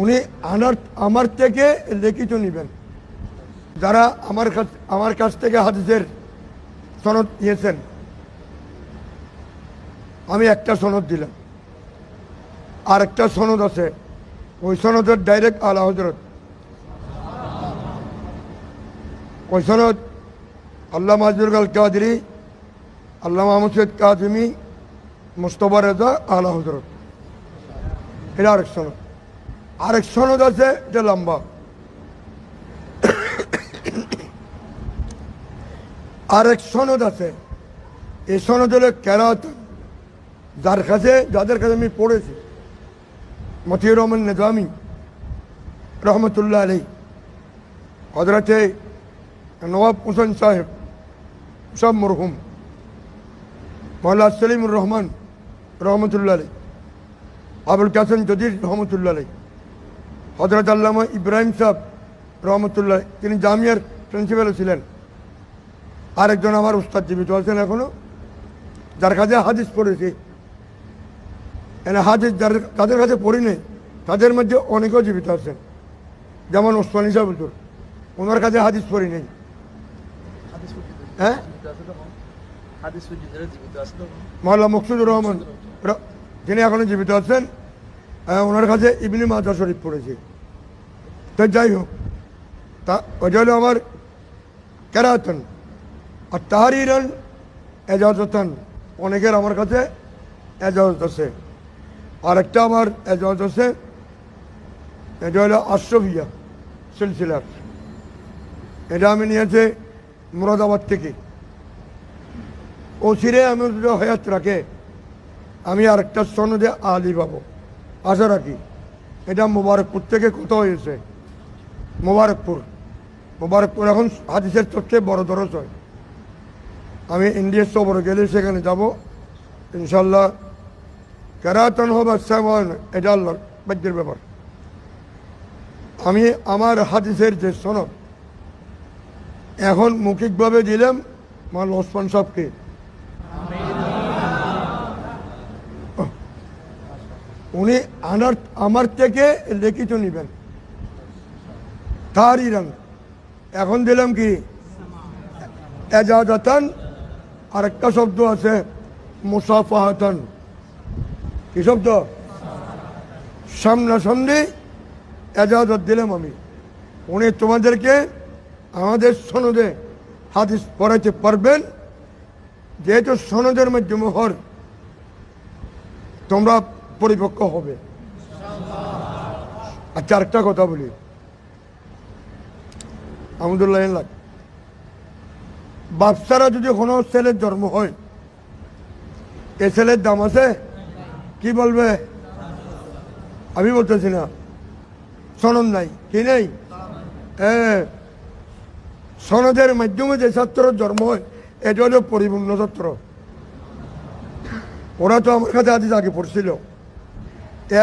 উনি আনার, আমার থেকে লিখিত নেবেন। যারা আমার কাছ আমার কাছ থেকে হাদিসের সনদ নিয়েছেন, আমি একটা সনদ দিলাম। আর একটা সনদ আছে, ওই সনদের ডাইরেক্ট আলা হজরত ওই সনদ আল্লাহ মাজুর আল কাদরি আল্লাহ মাহমুদ সৈয়দ মুস্তফা রেজা, আলা হজরত এটা আরেক সনদ। আরেক সনদ আছে, এটা লম্বা। আরেক সনদ আছে। এই সনদ হলো কেরাত। যার কাছে, যাদের কাছে আমি পড়েছি, মতিউর রহমান নিজামি রহমতুল্লাহ আলী হজরতে নবাব হোসেন সাহেব, সব মরহুম মৌলা সলিমুর রহমান, রহমতুল্লাহ আলী আবুল কাসেম জদির রহমতুল্লাহ আলী হজরত আল্লামা ইব্রাহিম সাহেব রহমতুল্লাহ তিনি জামিয়ার প্রিন্সিপালও ছিলেন। আরেকজন আমার উস্তাদ জীবিত আছেন এখনও যার কাছে হাদিস পড়েছি। এনে হাদিস যার তাদের কাছে পড়ি নেই তাদের মধ্যে অনেকেও জীবিত আছেন। যেমন ওসমান সাহেব হুজুর ওনার কাছে হাদিস পড়ি নেই। হ্যাঁ? মহল্লা মকসুদুর রহমান যিনি এখনও জীবিত আছেন ওনার কাছে ইবনি মাজা শরীফ পড়েছি। তো যাই হোক, তা ওইটা হলো আমার কেরাতন, আর তাহার তাহারিরান এজাজতন, অনেকের আমার কাছে এজাজত আছে। আর একটা আমার এজাজত আছে এটা হলো আশরফিয়া সিলসিলার। এটা আমি নিয়েছি মুরাদাবাদ থেকে। ও সিরে আমি হয়াত রাখে আমি আরেকটা সনদে আলি পাবো। আশা রাখি এটা মোবারকপুর থেকে কত হয়েছে? মোবারকপুর। মোবারকপুর এখন হাদিসের সবচেয়ে বড় দরজ হয়। আমি ইন্ডিয়ার সবরে গেলে সেখানে যাব। ইনশাল্লাহ কেরাতন হোক বা সেমন এটা আল্লাহর ব্যাপার। আমি আমার হাদিসের যে সনদ, এখন মৌখিকভাবে দিলাম মাল ওসমান সাহকে আনার, আমার থেকে লিখিত নেবেন। তারই রঙ। এখন দিলাম কি? এজাজাতান আর একটা শব্দ আছে, মুসাফাহাতান। কি শব্দ? সামনাসামনি এজাজত দিলাম আমি। উনি তোমাদেরকে আমাদের সনদে হাদিস পড়াইতে পারবেন। যেহেতু সনদের মধ্যে মোহর তোমরা পরিপক্ক হবে। আচ্ছা আরেকটা কথা বলি। আহমদুল্লাহ লাগ বাচ্চারা যদি কোনো ছেলের জন্ম হয়, এ ছেলের দাম আছে? কি বলবে? আমি বলতেছি না। সনদ নাই। কি নেই? সনদের মাধ্যমে যে ছাত্রের জন্ম হয়, এটা হলো পরিপূর্ণ ছাত্র। ওরা তো আমার কাছে আজ আগে পড়ছিল।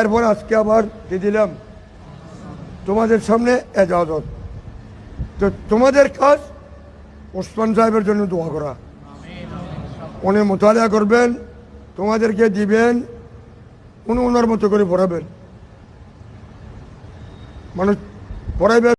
এরপর আজকে আবার দিয়ে দিলাম তোমাদের সামনে এজাজত। তো তোমাদের কাজ ওসমান সাহেবের জন্য দোয়া করা। উনি মোতালেয়া করবেন, তোমাদেরকে দিবেন, উনি ওনার মতো করে পড়াবেন। মানুষ পড়াইবেন